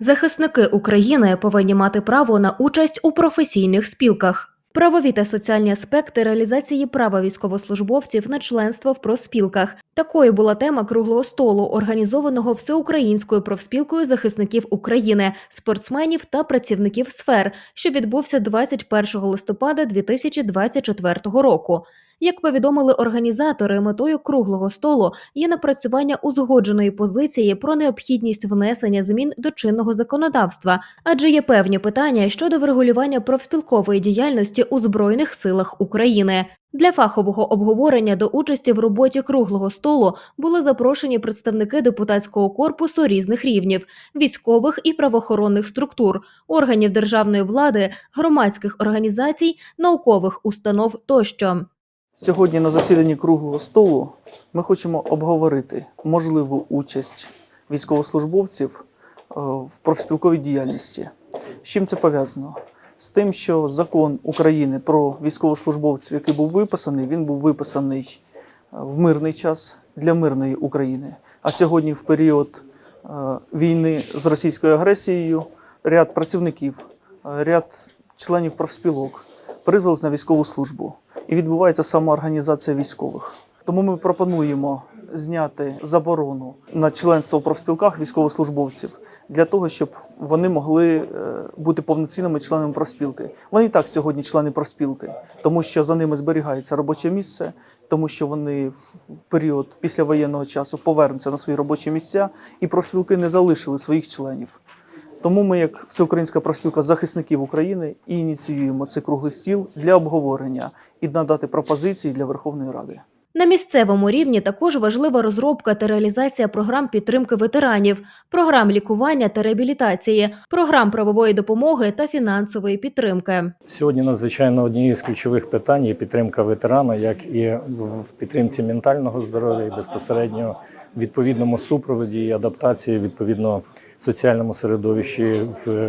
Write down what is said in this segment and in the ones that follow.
Захисники України повинні мати право на участь у професійних спілках. Правові та соціальні аспекти реалізації права військовослужбовців на членство в профспілках. Такою була тема круглого столу, організованого всеукраїнською профспілкою захисників України, спортсменів та працівників сфер, що відбувся 21 листопада 2024 року. Як повідомили організатори, метою круглого столу є напрацювання узгодженої позиції про необхідність внесення змін до чинного законодавства, адже є певні питання щодо врегулювання профспілкової діяльності у Збройних силах України. Для фахового обговорення до участі в роботі круглого столу були запрошені представники депутатського корпусу різних рівнів, військових і правоохоронних структур, органів державної влади, громадських організацій, наукових установ тощо. Сьогодні на засіданні круглого столу ми хочемо обговорити можливу участь військовослужбовців е, в профспілковій діяльності. З чим це пов'язано? З тим, що закон України про військовослужбовців, який був виписаний, він був виписаний е, в мирний час для мирної України. А сьогодні, в період е, війни з російською агресією, ряд працівників, ряд членів профспілок призвались на військову службу і відбувається самоорганізація військових. Тому ми пропонуємо зняти заборону на членство в профспілках військовослужбовців для того, щоб вони могли е, бути повноцінними членами профспілки. Вони і так сьогодні члени профспілки, тому що за ними зберігається робоче місце, тому що вони в період післявоєнного часу повернуться на свої робочі місця, і профспілки не залишили своїх членів. Тому ми, як Всеукраїнська профспілка захисників України, і ініціюємо цей круглий стіл для обговорення і надати пропозиції для Верховної Ради. На місцевому рівні також важлива розробка та реалізація програм підтримки ветеранів, програм лікування та реабілітації, програм правової допомоги та фінансової підтримки. Сьогодні надзвичайно однією з ключових питань є підтримка ветерана, як і в в підтримці ментального здоров'я, і безпосередньо відповідному супроводі і адаптації відповідно соціальному середовищі в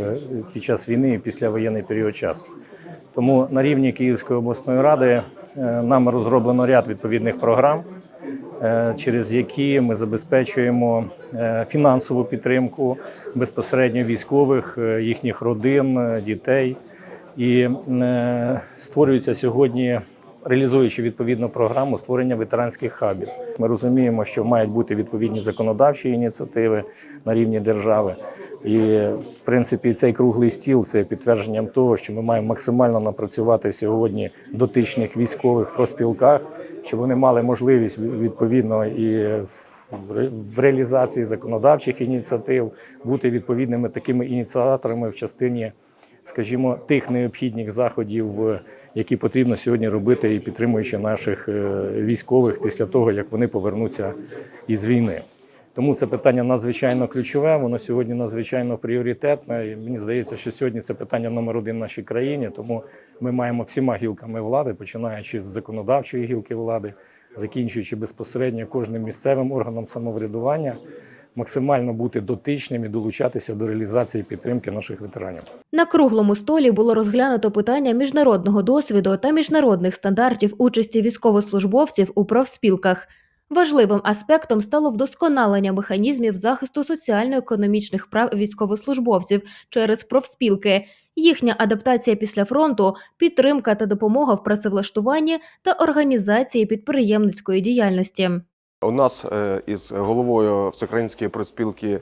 під час війни і післявоєнний період часу. Тому на рівні Київської обласної ради е, нами розроблено ряд відповідних програм, е, через які ми забезпечуємо е, фінансову підтримку безпосередньо військових, е, їхніх родин, е, дітей. І е, створюється сьогодні, реалізуючи відповідну програму створення ветеранських хабів. Ми розуміємо, що мають бути відповідні законодавчі ініціативи на рівні держави. І в принципі цей круглий стіл це підтвердженням того, що ми маємо максимально напрацювати сьогодні дотичних військових в проспілках, щоб вони мали можливість відповідно і в реалізації законодавчих ініціатив бути відповідними такими ініціаторами в частині, скажімо, тих необхідних заходів, е, які потрібно сьогодні робити і підтримуючи наших е, військових після того, як вони повернуться із війни. Тому це питання надзвичайно ключове, воно сьогодні надзвичайно пріоритетне. І мені здається, що сьогодні це питання номер один в нашій країні. Тому ми маємо всіма гілками влади, починаючи з законодавчої гілки влади, закінчуючи безпосередньо кожним місцевим органом самоврядування, максимально бути дотичним і долучатися до реалізації підтримки наших ветеранів. На круглому столі було розглянуто питання міжнародного досвіду та міжнародних стандартів участі військовослужбовців у профспілках. Важливим аспектом стало вдосконалення механізмів захисту соціально-економічних прав військовослужбовців через профспілки, їхня адаптація після фронту, підтримка та допомога в працевлаштуванні та організації підприємницької діяльності. У нас е, із головою Всеукраїнської профспілки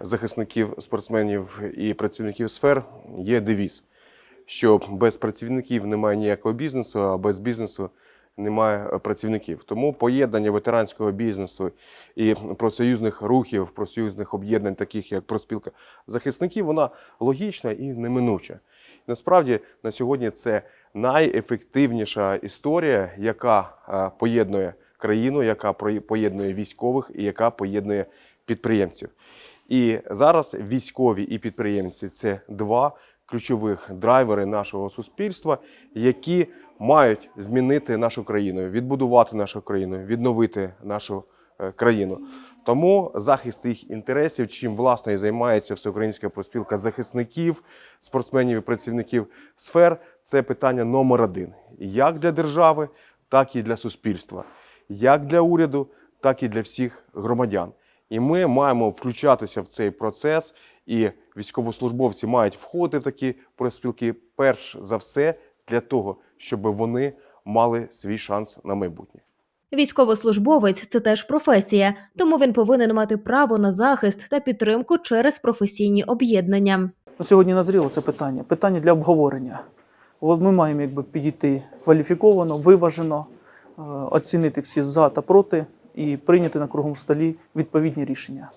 захисників, спортсменів і працівників сфер є девіз, що без працівників немає ніякого бізнесу, а без бізнесу немає працівників. Тому поєднання ветеранського бізнесу і профсоюзних рухів, профсоюзних об'єднань, таких як профспілка захисників, вона логічна і неминуча. Насправді на сьогодні це найефективніша історія, яка е, поєднує країну, яка поєднує військових і яка поєднує підприємців. І зараз військові і підприємці це два ключових драйвери нашого суспільства, які мають змінити нашу країну, відбудувати нашу країну, відновити нашу е, країну. Тому захист їх інтересів, чим власне і займається всеукраїнська проспілка захисників, спортсменів і працівників сфер, це питання номер один як для держави, так і для суспільства, як для уряду, так і для всіх громадян. І ми маємо включатися в цей процес і військовослужбовці мають входити в такі профспілки, перш за все, для того, щоб вони мали свій шанс на майбутнє. Військовослужбовець це теж професія, тому він повинен мати право на захист та підтримку через професійні об'єднання. Ну, Сьогодні назріло це питання. Питання для обговорення. От ми маємо якби підійти кваліфіковано, виважено, оцінити всі за та проти і прийняти на круглому столі відповідні рішення.